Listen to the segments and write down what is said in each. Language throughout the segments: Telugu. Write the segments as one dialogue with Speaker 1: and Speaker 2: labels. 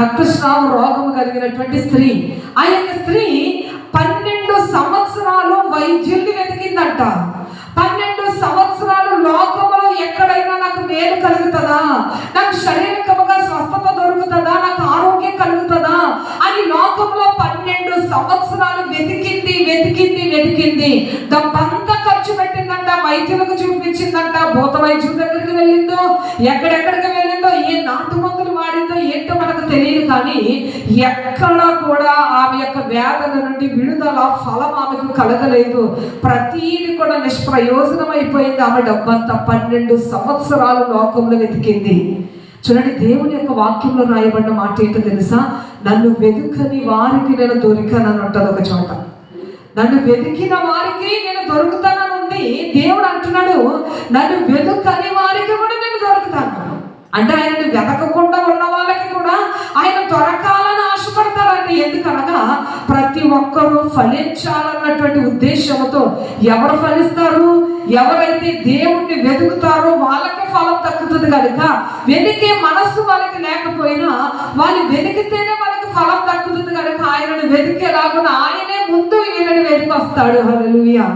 Speaker 1: రక్తస్రావ రోగము కలిగినటువంటి స్త్రీ. ఆ యొక్క స్త్రీ పన్నెండు సంవత్సరాలు వైద్యుల్ని వెతికిందంట. పన్నెండు సంవత్సరాలు లోకములో ఎక్కడైనా నాకు మేలు కలుగుతుందా? నాకు శారీరకముగా స్వస్థత దొరుకుతుందా? నాకు ఆరోగ్యం కలుగుతుందా? అని లోకంలో పన్నెండు సంవత్సరాలు వెతికింది వెతికింది వెతికింది. డబ్బంతా ఖర్చు పెట్టిందంట వైద్యులకు చూపించిందంట. భూత వైద్యుల దగ్గరికి వెళ్ళిందో ఎక్కడెక్కడికి కానీ ఎక్కడ కూడా ఆమె యొక్క వేదన నుండి విడుదల ఫలం ఆమెకు కలగలేదు. ప్రతీది కూడా నిష్ప్రయోజనం అయిపోయింది ఆమె డబ్బంతా పన్నెండు సంవత్సరాలు లోకంలో వెతికింది. చూడండి దేవుని యొక్క వాక్యంలో రాయబడిన మాట ఏంటో తెలుసా? నన్ను వెతుకని వారికి నేను దొరికానని ఉంటుంది ఒక చోట. నన్ను వెతికిన వారికి నేను దొరుకుతానని ఉంది. దేవుడు అంటున్నాడు నన్ను వెతుకని వారికి కూడా నేను దొరుకుతాను. అంటే ఆయనను వెతకకుండా ఉన్న ప్రతి ఒక్కరూ ఫలించాలన్నటువంటి ఉద్దేశంతో ఎవరు ఫలిస్తారు? ఎవరైతే దేవుణ్ణి వెతుకుతారో వాళ్ళకి ఫలం దక్కుతుంది కనుక వెతికే మనస్సు వాళ్ళకి లేకపోయినా వాళ్ళు వెతికితేనే వాళ్ళకి ఫలం దక్కుతుంది కనుక ఆయనను వెతికేలాగున ఆయనే ముందు వీళ్ళని వెతికి వస్తాడు హల్లెలూయా.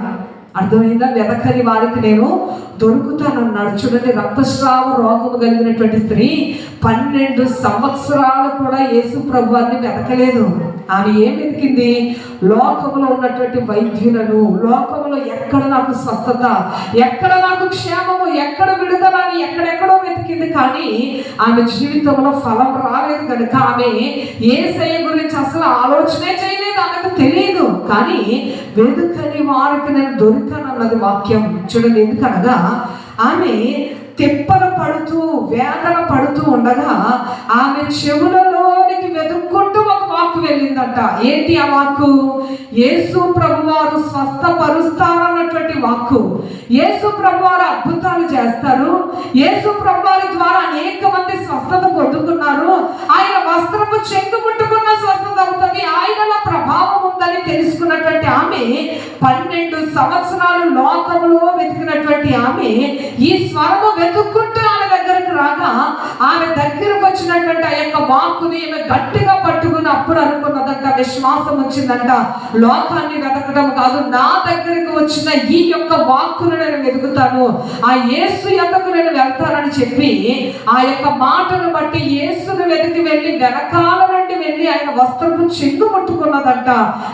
Speaker 1: అర్థమైందా? వెతకని వారికి నేను దొరుకుతానన్నాడు చూడండి రక్తస్రావ రోగము కలిగినటువంటి స్త్రీ పన్నెండు సంవత్సరాలు కూడా యేసు ప్రభువాన్ని వెతకలేదు ఆమె ఏం వెతికింది? లోకంలో ఉన్నటువంటి వైద్యులను. లోకంలో ఎక్కడ నాకు స్వస్థత? ఎక్కడ నాకు క్షేమము? ఎక్కడ విడుదల అని ఎక్కడెక్కడో వెతికింది. కానీ ఆమె జీవితంలో ఫలం రాలేదు. కనుక ఆమె ఏ గురించి అసలు ఆలోచనే చేయలేదు. ఆమెకు తెలియదు. కానీ వెనుకని వారికి నేను దొరికానన్నది వాక్యం. చూడండి ఎందుకనగా ఆమె తెప్పల పడుతూ వేదన పడుతూ ఉండగా ఆమె చెవులలోనికి వెతుక్కుంటూ ఒక వాక్కు వెళ్ళిందంట. ఏంటి ఆ వాక్కు? యేసు ప్రభువారు స్వస్థపరుస్తారన్నటువంటి వాక్కు. యేసు ప్రభువారు అద్భుతాలు చేస్తారు. యేసు ప్రభువారి ద్వారా అనేక మంది స్వస్థత పొందుకున్నారు. ఆయన వస్త్రపు చెంగు పన్నెండు సంవత్సరాలు లోకంలో వెతికినటువంటి ఆమె ఈ స్వరము వెతుక్కుంటూ ఆమె దగ్గరకు రాగా ఆమె దగ్గరకు వచ్చినటువంటి ఆ యొక్క వాక్కుని ఆమె గట్టిగా పట్టుకుని అప్పుడు అనుకున్నదంట విశ్వాసం వచ్చిందంట. లోకాన్ని వెతకడం కాదు నా దగ్గరకు వచ్చిన ఈ యొక్క వాక్కును నేను వెతుకుతాను. ఆ యేసు ఎంతకు నేను వెళ్తానని చెప్పి ఆ యొక్క మాటను బట్టి యేసును వెతికి వెళ్ళి వెనకాలను వెళ్ళి ఆయన వస్త్రపు చెంగు ముట్టుకున్నదంట.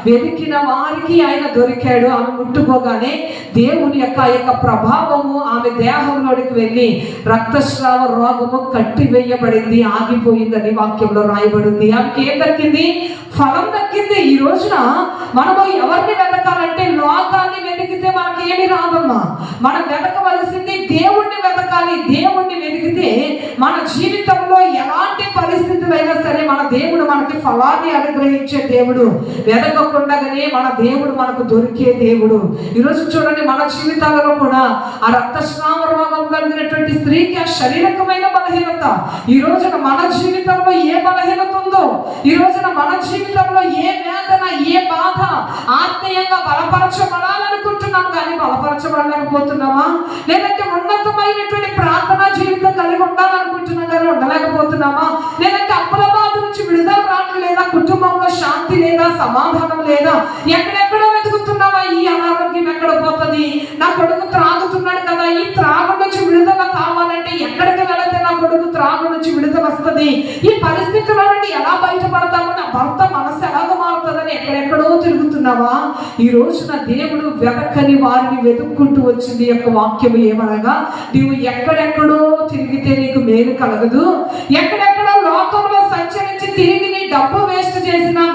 Speaker 1: వెతికిన వారికి ఆయన దొరికాడు. ఆమె ముట్టుకోగానే దేవుని యొక్క యొక్క ప్రభావము ఆమె దేహంలోనికి వెళ్ళి రక్తస్రావ రోగము కట్టివేయబడింది ఆగిపోయిందని వాక్యంలో రాయబడింది. ఆమెకి ఏం దక్కింది? ఫలం దక్కింది. ఈ రోజున మనము ఎవరిని వెతకాలంటే లోకాన్ని వెతికితే మనకి ఏమి రాదమ్మా. మనం వెతకవలసింది దేవుణ్ణి వెతకాలి. దేవుణ్ణి వెతికితే మన జీవితంలో ఎలాంటి పరిస్థితులైనా సరే మన దేవుడు మనకి ఫలాన్ని అనుగ్రహించే దేవుడు. వెతకకుండగానే మన దేవుడు మనకు దొరికే దేవుడు. ఈరోజు చూడండి మన జీవితాలలో కూడా ఆ రక్తస్రావ రోగం కలిగినటువంటి స్త్రీకి ఆ శారీరకమైన బలహీనత. ఈ రోజున మన జీవితంలో ఏ బలహీనత ఉందో ఈ రోజున మన జీవితంలో ఏ వేదన ఏ బాధ ఆత్మీయంగా బలపరచబడాలనుకుంటున్నాం కానీ బలపరచబడలేకపోతున్నామా? లేదంటే ఉన్నతమైనటువంటి ప్రార్థనా జీవితం కలిగి ఉండాలనుకుంటున్నాం కానీ ఉండలేకపోతున్నామా? లేదంటే సమాధానం లేదా? ఎక్కడెక్కడో వెతుకుతున్నావా? ఈ అనారోగ్యం ఎక్కడ పోతుంది? నా కొడుకు త్రాగుతున్నాడు కదా ఈ త్రాగు నుంచి విడుదల కావాలంటే ఎక్కడికి వెళితే నా కొడుకు త్రాగు నుంచి విడుదల వస్తుంది? ఈ పరిస్థితుల నుండి ఎలా బయటపడతాము నా భర్త మనసు ఎలాగ మారుతుందని ఎక్కడెక్కడో తిరుగుతున్నావా? ఈ రోజున దేవుడు వెతకని వారిని వెతుక్కుంటూ వచ్చింది యొక్క వాక్యం ఏమనగా నీవు ఎక్కడెక్కడో తిరిగితే నీకు మేలు కలగదు. ఎక్కడెక్కడో లోకంలో సంచరించి తిరిగి నీ డబ్బు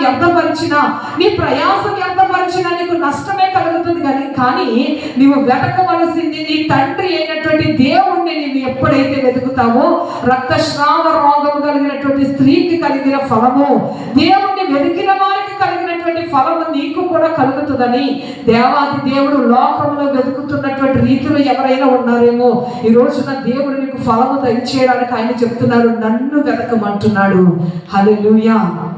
Speaker 1: వ్యర్థపరిచినా నీ ప్రయాసం వ్యర్థపరిచినా నీకు నష్టమే కలుగుతుంది కానీ కానీ నీవు వెతకవలసింది నీ తండ్రి అయినటువంటి దేవుణ్ణి నీవు ఎప్పుడైతే వెతుకుతావో రక్తస్రావ రోగం కలిగినటువంటి స్త్రీకి కలిగిన ఫలము దేవుణ్ణి వెతికిన వారికి కలిగినటువంటి ఫలము నీకు కూడా కలుగుతుందని దేవాది దేవుడు లోకంలో వెతుకుతున్నటువంటి రీతిలో ఎవరైనా ఉన్నారేమో ఈ రోజున దేవుడు నీకు ఫలము దయచేయడానికి ఆయన చెప్తున్నారు నన్ను వెతకమంటున్నాడు. హలో